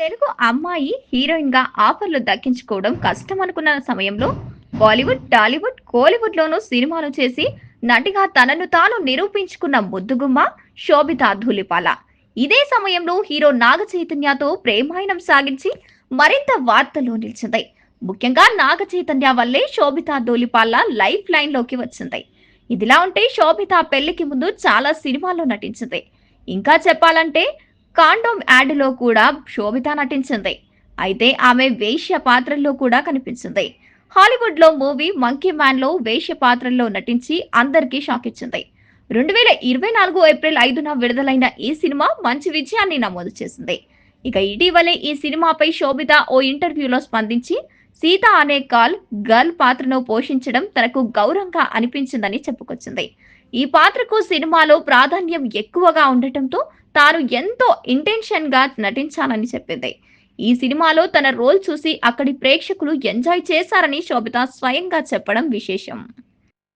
తెలుగు అమ్మాయి హీరోయిన్గా ఆఫర్లు దక్కించుకోవడం కష్టం అనుకున్న సమయంలో బాలీవుడ్ టాలీవుడ్ కోలీవుడ్ లోనూ సినిమాలు చేసి నటిగా తనను తాను నిరూపించుకున్న ముద్దుగుమ్మ శోభిత ధూలిపాల ఇదే సమయంలో హీరో నాగ చైతన్యతో ప్రేమాయణం సాగించి మరింత వార్తలు నిలిచింది. ముఖ్యంగా నాగ చైతన్య వల్లే శోభిత ధూలిపాల లైఫ్ లైన్లోకి వచ్చింది. ఇదిలా ఉంటే శోభిత పెళ్ళికి ముందు చాలా సినిమాల్లో నటించింది. ఇంకా చెప్పాలంటే కాండోమ్ యాడ్లో కూడా శోభిత నటించింది. అయితే ఆమె వేశ్య పాత్రల్లో కూడా కనిపించింది. హాలీవుడ్లో మూవీ మంకీ మ్యాన్లో వేశ్య పాత్రల్లో నటించి అందరికీ షాక్ ఇచ్చింది. రెండు వేల ఇరవై నాలుగు ఏప్రిల్ ఐదున విడుదలైన ఈ సినిమా మంచి విజయాన్ని నమోదు చేసింది. ఇక ఇటీవలే ఈ సినిమాపై శోభిత ఓ ఇంటర్వ్యూలో స్పందించి సీత అనే కాల్ గర్ల్ పాత్రను పోషించడం తనకు గౌరవంగా అనిపించిందని చెప్పుకొచ్చింది. ఈ పాత్రకు సినిమాలో ప్రాధాన్యం ఎక్కువగా ఉండటంతో తాను ఎంతో ఇంటెన్షన్గా నటించానని చెప్పింది. ఈ సినిమాలో తన రోల్ చూసి అక్కడి ప్రేక్షకులు ఎంజాయ్ చేశారని శోభిత స్వయంగా చెప్పడం విశేషం.